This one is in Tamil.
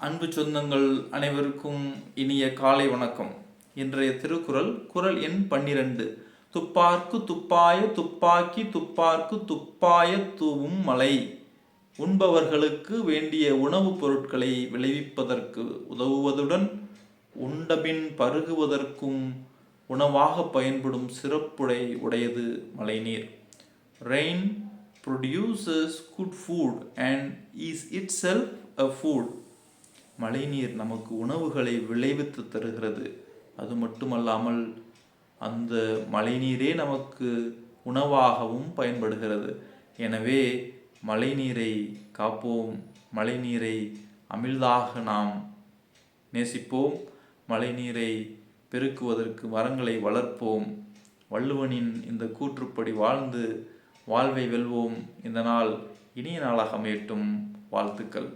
அன்பு சொந்தங்கள் அனைவருக்கும் இனிய காலை வணக்கம். இன்றைய திருக்குறள் குறள் எண் பன்னிரண்டு. துப்பார்க்கு துப்பாய துப்பாக்கி துப்பார்க்கு துப்பாய தூவும் மலை. உண்பவர்களுக்கு வேண்டிய உணவுப் பொருட்களை விளைவிப்பதற்கு உதவுவதுடன் உண்டபின் பருகுவதற்கும் உணவாக பயன்படும் சிறப்புடை உடையது மழைநீர். Rain produces good food and is itself a food மழைநீர் நமக்கு உணவுகளை விளைவித்து தருகிறது. அது மட்டுமல்லாமல் அந்த மழைநீரே நமக்கு உணவாகவும் பயன்படுகிறது. எனவே மழைநீரை காப்போம். மழைநீரை அமிழ்தாக நாம் நேசிப்போம். மழைநீரை பெருக்குவதற்கு மரங்களை வளர்ப்போம். வள்ளுவனின் இந்த கூற்றுப்படி வாழ்ந்து வாழ்வை வெல்வோம். இந்த நாள் இனிய நாளாக அமையட்டும். வாழ்த்துக்கள்.